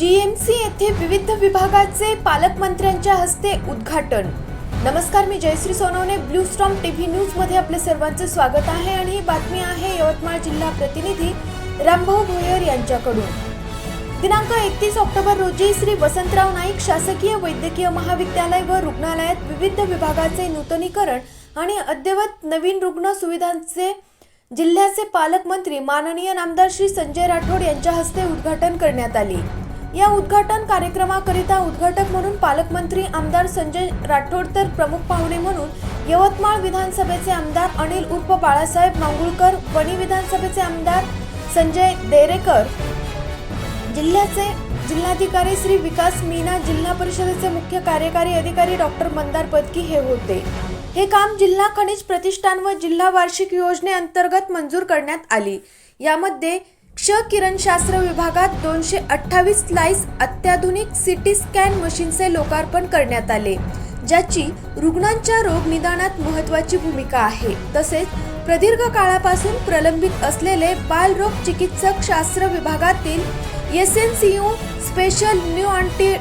GMC येथे विविध विभागाचे पालकमंत्र्यांच्या हस्ते उद्घाटन. नमस्कार मी Jayashree Sonawane blue storm TV न्यूजमध्ये आपले सर्वांचे स्वागत आहे आणि ही बातमी आहे यवतमाळ जिल्हा प्रतिनिधी रामभाऊ भोयर यांच्याकडून. दिनांक एकतीस ऑक्टोबर रोजी श्री वसंतराव नाईक शासकीय वैद्यकीय महाविद्यालय व रुग्णालयात विविध विभागाचे नूतनीकरण आणि अद्यवत नवीन रुग्ण सुविधांचे जिल्ह्याचे पालकमंत्री माननीय नामदार श्री संजय राठोड यांच्या हस्ते उद्घाटन करण्यात आले. या उद्घाटन कार्यक्रमाकरिता उद्घाटक म्हणून पालकमंत्री आमदार संजय राठोड तर प्रमुख पाहुणे म्हणून यवतमाळ विधानसभेचे आमदार अनिल उर्फ बाळासाहेब मांगुळकर वणी विधानसभेचे आमदार संजय देरेकर जिल्ह्याचे जिल्हाधिकारी श्री विकास मीना जिल्हा परिषदेचे मुख्य कार्यकारी अधिकारी डॉक्टर मंदार पदकी हे होते. हे काम जिल्हा खनिज प्रतिष्ठान व जिल्हा वार्षिक योजनेअंतर्गत मंजूर करण्यात आली. यामध्ये क्ष किरणशास्त्र विभागात दोनशे अठ्ठावीस स्लाइस अत्याधुनिक सिटी स्कॅन मशीनचे लोकार्पण करण्यात आले ज्याची रुग्णांच्या रोग निदानात महत्वाची भूमिका आहे. तसेच प्रदीर्घ काळापासून प्रलंबित असलेले बालरोग चिकित्सक शास्त्र विभागातील S N C U special new anti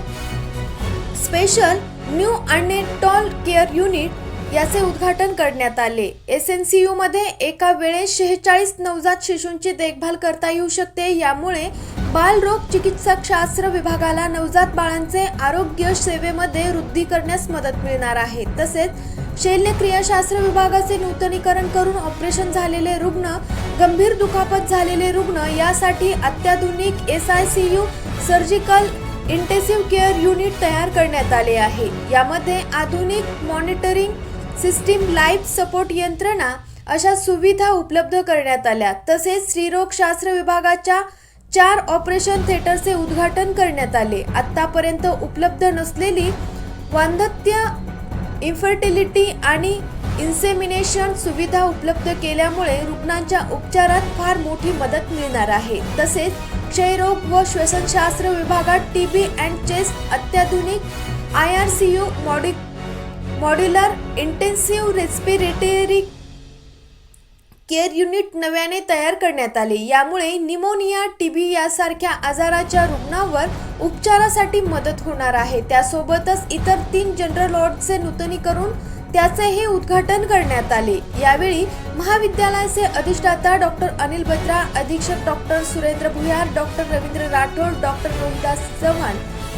special new neonatal care unit याचे उद्घाटन करण्यात आले. एस एन सी मध्ये एका वेळेस शेहेचाळीस नवजात शिशूंची देखभाल करता येऊ शकते. यामुळे बालरोग चिकित्सक शास्त्र विभागाला नवजात बाळांचे आरोग्य सेवेमध्ये वृद्धी करण्यास मदत मिळणार आहे. तसेच शल्यक्रियाशास्त्र विभागाचे नूतनीकरण करून ऑपरेशन झालेले रुग्ण गंभीर दुखापत झालेले रुग्ण यासाठी अत्याधुनिक S I C U surgical intensive care unit तयार करण्यात आले आहे. यामध्ये आधुनिक मॉनिटरिंग सिस्टीम लाईफ सपोर्ट यंत्रणा अशा सुविधा उपलब्ध करण्यात आल्या. तसेच स्त्रीरोगशास्त्र विभागाच्या चार ऑपरेशन थिएटरचे उद्घाटन करण्यात आले. आत्तापर्यंत उपलब्ध नसलेली वांधत्य इन्फर्टिलिटी आणि इन्सेमिनेशन सुविधा उपलब्ध केल्यामुळे रुग्णांच्या उपचारात फार मोठी मदत मिळणार आहे. तसेच क्षयरोग व श्वसनशास्त्र विभागात टी बी अँड चेस्ट अत्याधुनिक I R C U मॉडिक modular intensive respiratory care unit नव्याने तयार करण्यात आले. यामुळे निमोनिया टीबी यासारख्या आजाराच्या रुग्णांवर उपचारासाठी मदत होणार आहे. त्यासोबतच इतर तीन जनरल वॉर्डचे नूतनीकरण त्याचेही उद्घाटन करण्यात आले. यावेळी महाविद्यालयाचे अधिष्ठाता डॉक्टर अनिल बत्रा अधीक्षक doctor Surendra Bhuyar doctor Ravindra Rathod doctor Rohidas Chavan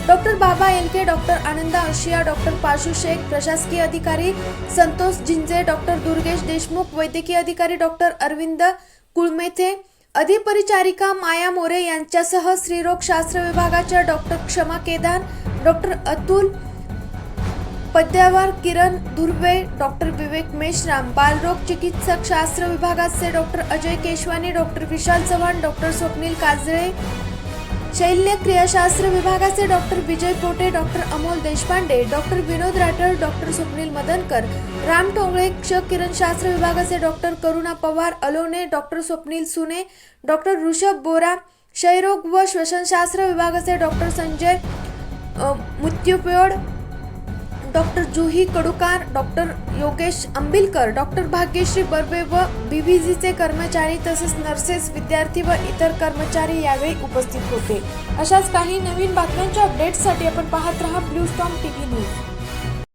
doctor Baba Elke doctor Ananda Anshiya doctor Pashu Shaikh प्रशासकीय अधिकारी संतोष जिंजे डॉक्टर दुर्गेश देशमुख वैद्यकीय अधिकारी डॉक्टर अरविंद कुळमेथे अधिपरिचारिका माया मोरे यांच्यासह स्त्रीरोगशास्त्र विभागाच्या doctor Kshama Kedar doctor Atul Padyawar Kiran Dhurve doctor Vivek Meshram बालरोग चिकित्सक शास्त्र विभागाचे doctor Ajay Keshwani doctor Vishal Chavan doctor Swapnil Kajale शैल्य क्रियाशास्त्र विभागाचे doctor Vijay Pote doctor Amol Deshpande doctor Vinod Rathod doctor Swapnil Madankar Ram Tongale क्ष किरणशास्त्र विभागाचे doctor Karuna Pawar Alone doctor Swapnil Sune doctor Rishabh Bora क्षयरोग व श्वसनशास्त्र विभागाचे doctor Sanjay अ, doctor Juhi Kadukar doctor Yogesh Ambilkar doctor Bhagyashree Barve व बीव्हीजीचे कर्मचारी तसेच नर्सेस विद्यार्थी व इतर कर्मचारी यावेळी उपस्थित होते. अशाच काही नवीन बातम्यांच्या अपडेट्ससाठी आपण पाहत रहा ब्लू स्टॉम टीव्ही न्यूज